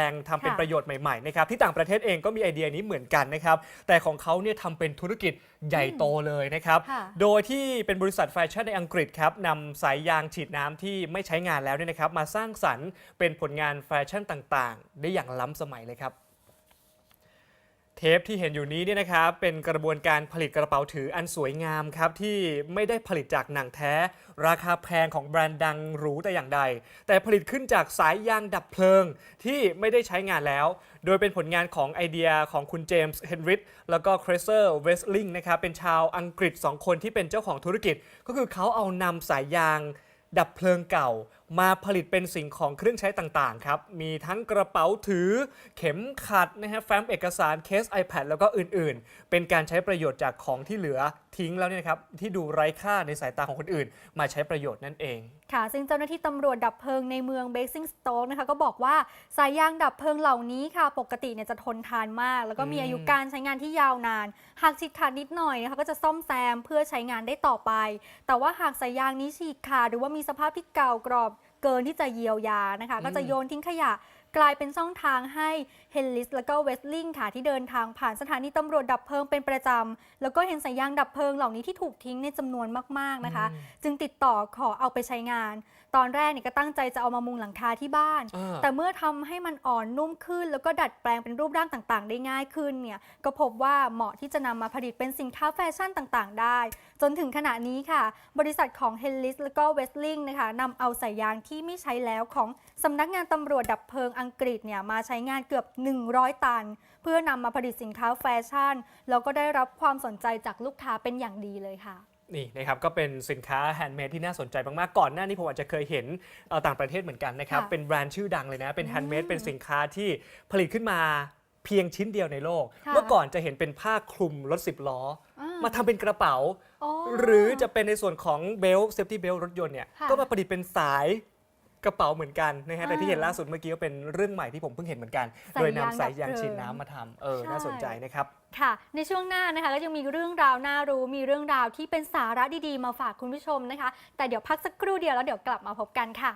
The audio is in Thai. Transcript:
แรงทำเป็นค่ะประโยชน์ใหม่ๆนะครับที่ต่างประเทศเองก็มีไอเดียนี้เหมือนกันนะครับแต่ของเขาเนี่ยทำเป็นธุรกิจใหญ่โตเลยนะครับค่ะโดยที่เป็นบริษัทแฟชั่นในอังกฤษครับนำสายยางฉีดน้ำที่ไม่ใช้งานแล้วเนี่ยนะครับมาสร้างสรรค์เป็นผลงานแฟชั่นต่างๆ ได้อย่างล้ำสมัยเลยครับ เทปที่เห็นอยู่นี้เนี่ยนะครับเป็นกระบวนการผลิตกระเป๋าถืออันสวยงามครับที่ไม่ได้ผลิตจากหนังแท้ ราคาแพงของแบรนด์ดังหรูแต่อย่างใด แต่ผลิตขึ้นจากสายยางดับเพลิงที่ไม่ได้ใช้งานแล้ว โดยเป็นผลงานของไอเดียของคุณเจมส์เฮนริชแล้วก็ครเซอร์เวสลิงนะครับเป็นชาวอังกฤษ 2 คนที่เป็นเจ้าของธุรกิจ ก็คือเขาเอานำสายยาง ดับเพลิงเก่า มาผลิตเป็นสิ่งของเครื่องใช้ต่างๆครับ มีทั้งกระเป๋าถือเข็มขัดนะฮะแฟ้มเอกสารเคส iPad แล้วก็อื่นๆ เป็นการใช้ประโยชน์จากของที่เหลือทิ้งแล้วเนี่ยนะครับที่ดูไร้ค่าในสายตาของคนอื่น มาใช้ประโยชน์นั่นเอง ค่ะ ซึ่งเจ้าหน้าที่ตำรวจดับเพลิงในเมืองเบซิงสโตกนะคะก็บอกว่าสายยางดับเพลิงเหล่านี้ค่ะ ปกติเนี่ยจะทนทานมาก แล้วก็มีอืมอายุการใช้งานที่ยาวนาน หากฉีกขาดนิดหน่อยนะคะก็จะซ่อมแซมเพื่อใช้งานได้ต่อไป แต่ว่าหากสายยางนี้ฉีกขาดหรือว่ามีสภาพที่เก่ากรอบเกินที่จะเยียวยานะคะ ก็จะโยนทิ้งขยะกลายเป็นช่องทางให้เฮนลิสแล้วก็เวสลิงค่ะที่เดินทางผ่านสถานีตำรวจดับเพลิงเป็นประจำ แล้วก็เห็นสายยางดับเพลิงเหล่านี้ที่ถูกทิ้งในจำนวนมากๆนะคะ จึงติดต่อขอเอาไปใช้งาน ตอนแรกเนี่ยก็ตั้งใจจะเอามามุงหลังคาที่บ้านอ่าแต่เมื่อทำให้มันอ่อนนุ่มขึ้น แล้วก็ดัดแปลงเป็นรูปร่างต่างๆ ได้ง่ายขึ้นเนี่ยก็พบว่าเหมาะที่จะนำมาผลิตเป็นสินค้าแฟชั่นต่าง ๆ ได้ จนถึงขณะนี้ค่ะ บริษัทของ h e l l i s แล้วก็ w e s t l i n g นะคะนำเอาสายยางที่ไม่ใช้แล้วของสำนักงานตำรวจดับเพลิงอังกฤษเนี่ยมาใช้งานเกือบ 100 ตัน เพื่อนำมาผลิตสินค้าแฟชั่น แล้วก็ได้รับความสนใจจากลูกค้าเป็นอย่างดีเลยค่ะนี่นะครับก็เป็นสินค้าแฮนด์เมดที่น่าสนใจมากๆก่อนหน้านี้ผมอาจจะเคยเห็นเอ่อต่างประเทศเหมือนกันนะครับค่ะเป็นแบรนด์ชื่อดังเลยนะเป็นแฮนด์เมดอืมเป็นสินค้าที่ผลิตขึ้นมาเพียงชิ้นเดียวในโลกค่ะเมื่อก่อนจะเห็นเป็นผ้าคลุมรถสิบล้ออ่มาทำเป็นกระเป๋าอ๋อหรือจะเป็นในส่วนของเบลต์เซฟตี้เบลต์รถยนต์เนี่ยค่ะก็มาประดิษฐ์เป็นสาย กระเป๋าเหมือนกันนะฮะแต่ที่อ่าเห็นล่าสุดเมื่อกี้ก็เป็นเรื่องใหม่ที่ผมเพิ่งเห็นเหมือนกันสายโดยยางนำสายยางดับเพลิงฉีดน้ำมาทำเออ ใช่ น่าสนใจนะครับ ค่ะ ในช่วงหน้านะคะก็ยังมีเรื่องราวน่ารู้มีเรื่องราวที่เป็นสาระดีๆมาฝากคุณผู้ชมนะคะ แต่เดี๋ยวพักสักครู่เดียวแล้วเดี๋ยวกลับมาพบกันค่ะ